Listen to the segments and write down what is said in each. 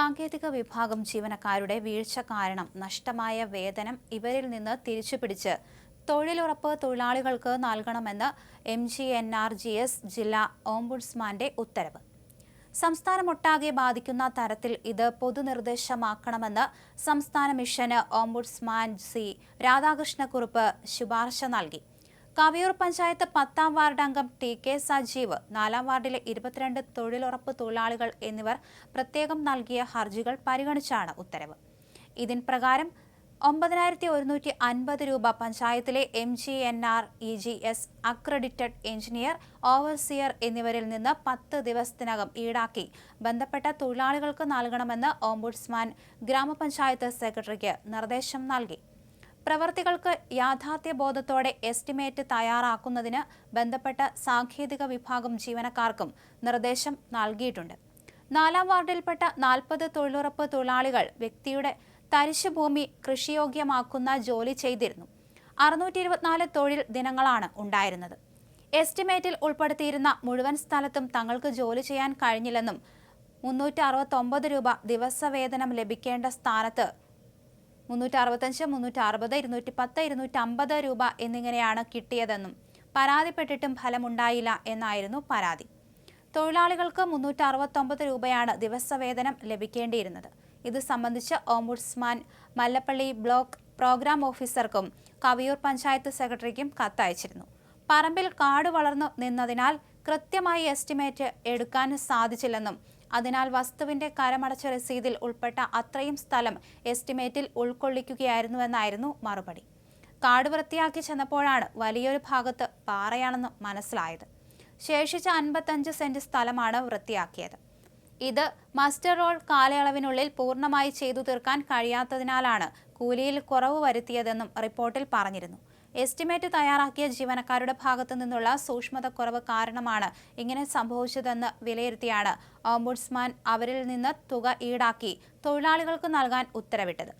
സാങ്കേതിക വിഭാഗം ജീവനക്കാരുടെ വീഴ്ച കാരണം നഷ്ടമായ വേതനം ഇവരിൽ നിന്ന് തിരിച്ചുപിടിച്ച് തൊഴിലുറപ്പ് തൊഴിലാളികൾക്ക് നൽകണമെന്ന് M G N R G S ജില്ലാ ഓംബുഡ്സ്മാന്റെ ഉത്തരവ്. സംസ്ഥാനമൊട്ടാകെ ബാധിക്കുന്ന തരത്തിൽ ഇത് പൊതുനിർദ്ദേശമാക്കണമെന്ന് സംസ്ഥാന മിഷന് ഓംബുഡ്സ്മാൻ സി രാധാകൃഷ്ണക്കുറുപ്പ് ശുപാർശ നൽകി. കവിയൂർ പഞ്ചായത്ത് പത്താം വാർഡ് അംഗം ടി കെ സജീവ് നാലാം വാർഡിലെ ഇരുപത്തിരണ്ട് തൊഴിലുറപ്പ് തൊഴിലാളികൾ എന്നിവർ പ്രത്യേകം നൽകിയ ഹർജികൾ പരിഗണിച്ചാണ് ഉത്തരവ്. ഇതിൻ പ്രകാരം ഒമ്പതിനായിരത്തി ഒരുന്നൂറ്റി അൻപത് രൂപ പഞ്ചായത്തിലെ M G N R E G S accredited engineer overseer എന്നിവരിൽ നിന്ന് പത്ത് ദിവസത്തിനകം ഈടാക്കി ബന്ധപ്പെട്ട തൊഴിലാളികൾക്ക് നൽകണമെന്ന് ഓംബുഡ്സ്മാൻ ഗ്രാമപഞ്ചായത്ത് സെക്രട്ടറിക്ക് നിർദ്ദേശം നൽകി. പ്രവർത്തികൾക്ക് യാഥാർത്ഥ്യബോധത്തോടെ എസ്റ്റിമേറ്റ് തയ്യാറാക്കുന്നതിന് ബന്ധപ്പെട്ട സാങ്കേതിക വിഭാഗം ജീവനക്കാർക്കും നിർദ്ദേശം നൽകിയിട്ടുണ്ട്. നാലാം വാർഡിൽപ്പെട്ട നാൽപ്പത് തൊഴിലുറപ്പ് തൊഴിലാളികൾ വ്യക്തിയുടെ തരിശുഭൂമി കൃഷിയോഗ്യമാക്കുന്ന ജോലി ചെയ്തിരുന്നു. അറുന്നൂറ്റി ഇരുപത്തിനാല് തൊഴിൽ ദിനങ്ങളാണ് ഉണ്ടായിരുന്നത്. എസ്റ്റിമേറ്റിൽ ഉൾപ്പെടുത്തിയിരുന്ന മുഴുവൻ സ്ഥലത്തും തങ്ങൾക്ക് ജോലി ചെയ്യാൻ കഴിഞ്ഞില്ലെന്നും മുന്നൂറ്റി അറുപത്തൊമ്പത് രൂപ ദിവസവേതനം ലഭിക്കേണ്ട സ്ഥാനത്ത് മുന്നൂറ്റി അറുപത്തഞ്ച് മുന്നൂറ്റി അറുപത് ഇരുന്നൂറ്റി പത്ത് ഇരുന്നൂറ്റി അമ്പത് രൂപ എന്നിങ്ങനെയാണ് കിട്ടിയതെന്നും പരാതിപ്പെട്ടിട്ടും ഫലമുണ്ടായില്ല എന്നായിരുന്നു പരാതി. തൊഴിലാളികൾക്ക് മുന്നൂറ്റി അറുപത്തൊമ്പത് രൂപയാണ് ദിവസവേതനം ലഭിക്കേണ്ടിയിരുന്നത്. ഇത് സംബന്ധിച്ച് ഓംബുഡ്സ്മാൻ മല്ലപ്പള്ളി ബ്ലോക്ക് പ്രോഗ്രാം ഓഫീസർക്കും കവിയൂർ പഞ്ചായത്ത് സെക്രട്ടറിക്കും കത്തയച്ചിരുന്നു. പറമ്പിൽ കാട് വളർന്നു നിന്നതിനാൽ കൃത്യമായി എസ്റ്റിമേറ്റ് എടുക്കാൻ സാധിച്ചില്ലെന്നും അതിനാൽ വസ്തുവിന്റെ കരമടച്ച രസീതിൽ ഉൾപ്പെട്ട അത്രയും സ്ഥലം എസ്റ്റിമേറ്റിൽ ഉൾക്കൊള്ളിക്കുകയായിരുന്നുവെന്നായിരുന്നു മറുപടി. കാട് വൃത്തിയാക്കി ചെന്നപ്പോഴാണ് വലിയൊരു ഭാഗത്ത് പാറയാണെന്ന് മനസ്സിലായത്. ശേഷിച്ച അൻപത്തഞ്ച് സെന്റ് സ്ഥലമാണ് വൃത്തിയാക്കിയത്. ഇത് മസ്റ്റർ റോൾ കാലയളവിനുള്ളിൽ പൂർണമായി ചെയ്തു തീർക്കാൻ കഴിയാത്തതിനാലാണ് കൂലിയിൽ കുറവ് വരുത്തിയതെന്നും റിപ്പോർട്ടിൽ പറഞ്ഞിരുന്നു. എസ്റ്റിമേറ്റ് തയ്യാറാക്കിയ ജീവനക്കാരുടെ ഭാഗത്തു നിന്നുള്ള സൂക്ഷ്മതക്കുറവ് കാരണമാണ് ഇങ്ങനെ സംഭവിച്ചതെന്ന് വിലയിരുത്തിയാണ് ഓംബുഡ്സ്മാൻ അവരിൽ നിന്ന് തുക ഈടാക്കി തൊഴിലാളികൾക്ക് നൽകാൻ ഉത്തരവിട്ടത്.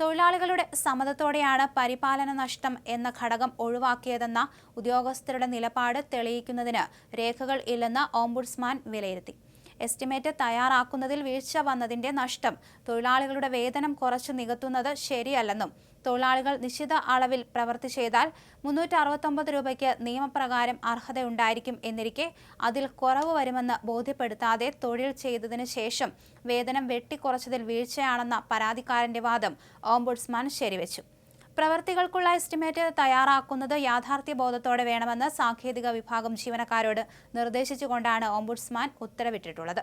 തൊഴിലാളികളുടെ സമ്മതത്തോടെയാണ് പരിപാലന നഷ്ടം എന്ന ഘടകം ഒഴിവാക്കിയതെന്ന ഉദ്യോഗസ്ഥരുടെ നിലപാട് തെളിയിക്കുന്നതിന് രേഖകൾ ഇല്ലെന്ന് ഓംബുഡ്സ്മാൻ വിലയിരുത്തി. എസ്റ്റിമേറ്റ് തയ്യാറാക്കുന്നതിൽ വീഴ്ച വന്നതിന്റെ നഷ്ടം. തൊഴിലാളികളുടെ വേതനം കുറച്ച് നികത്തുന്നത് ശരിയല്ലെന്നും തൊഴിലാളികൾ നിശ്ചിത അളവിൽ പ്രവൃത്തി ചെയ്താൽ മുന്നൂറ്റി അറുപത്തൊമ്പത് രൂപയ്ക്ക് നിയമപ്രകാരം അർഹതയുണ്ടായിരിക്കും എന്നിരിക്കെ അതിൽ കുറവ് വരുമെന്ന് ബോധ്യപ്പെടുത്താതെ തൊഴിൽ ചെയ്തതിനു ശേഷം വേതനം വെട്ടിക്കുറച്ചതിൽ വീഴ്ചയാണെന്ന പരാതിക്കാരന്റെ വാദം ഓംബുഡ്സ്മാൻ ശരിവെച്ചു. പ്രവർത്തികൾക്കുള്ള എസ്റ്റിമേറ്റ് തയ്യാറാക്കുന്നത് യാഥാർത്ഥ്യബോധത്തോടെ വേണമെന്ന് സാങ്കേതിക വിഭാഗം ജീവനക്കാരോട് നിർദ്ദേശിച്ചുകൊണ്ടാണ് ഓംബുഡ്സ്മാൻ ഉത്തരവിട്ടിട്ടുള്ളത്.